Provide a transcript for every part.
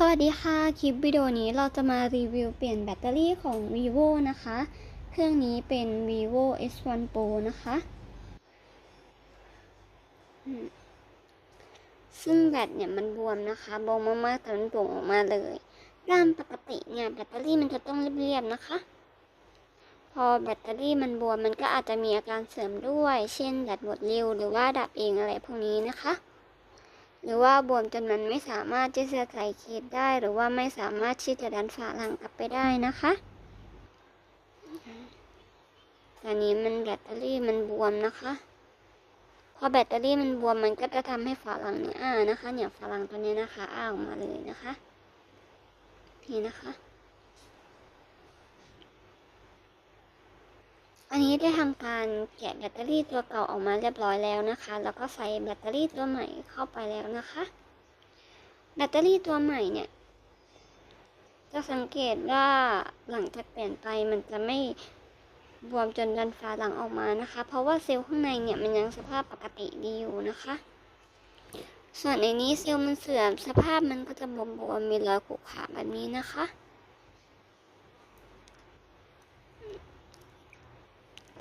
สวัสดีค่ะ คลิปวิดีโอนี้เราจะมารีวิวเปลี่ยนแบตเตอรี่ของ vivo นะคะ เครื่องนี้เป็น vivo S1 Pro นะคะ ซึ่งแบตเนี่ยมันบวมนะคะบวมมากๆแต่มันโป่งออกมาเลยตามปกติเนี่ยแบตเตอรี่มันจะต้องเรียบๆนะคะ พอแบตเตอรี่มันบวมมันก็อาจจะมีอาการเสื่อมด้วย เช่นแบตหมดเร็วหรือว่าดับเองอะไรพวกนี้นะคะ หรือว่าบวมจนมันไม่สามารถที่จะใส่เคสได้ หรือว่าไม่สามารถที่จะดันฝาหลังกลับไปได้นะคะตอนนี้มันแบตเตอรี่มันบวมนะคะ พอแบตเตอรี่มันบวมมันก็จะทำให้ฝาหลังเนี่ยอ่านะคะ เนี่ยฝาหลังตัวนี้นะคะอ้าออกมาเลยนะคะ นี่นะคะ อันนี้ได้ทำการแกะแบตเตอรี่ตัวเก่าออกมาเรียบร้อยแล้วนะคะ แล้วก็ใส่แบตเตอรี่ตัวใหม่เข้าไปแล้วนะคะ แบตเตอรี่ตัวใหม่เนี่ย จะสังเกตว่าหลังจากเปลี่ยนไปมันจะไม่บวมจนดันฝาหลังออกมานะคะ เพราะว่าเซลล์ข้างในเนี่ยมันยังสภาพปกติดีอยู่นะคะ ส่วนในนี้เซลล์มันเสื่อมสภาพมันก็จะบวมๆมีรอยขรุขระแบบนี้นะคะ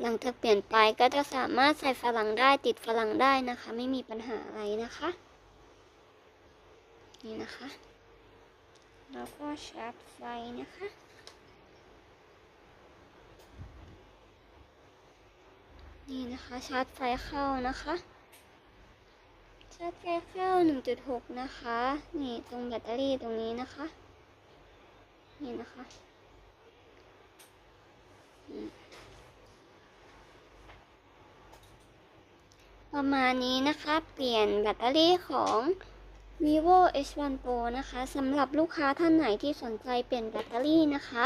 หลังจากเปลี่ยนไปก็จะสามารถใส่ฝรั่งได้ติดฝรั่งได้นะคะ ไม่มีปัญหาอะไรนะคะ นี่นะคะ แล้วก็ชาร์จไฟนะคะนี่นะคะชาร์จไฟเข้านะคะ ชาร์จไฟเข้า 1.6 นะคะ นี่ตรงแบตเตอรี่ตรงนี้นะคะ นี่นะคะอืม ประมาณนี้นะคะ เปลี่ยนแบตเตอรี่ของ vivo h1 pro นะคะสำหรับลูกค้าท่านไหนที่สนใจเปลี่ยนแบตเตอรี่นะคะ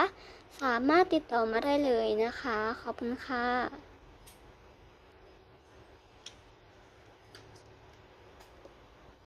สามารถติดต่อมาได้เลยนะคะ ขอบคุณค่ะ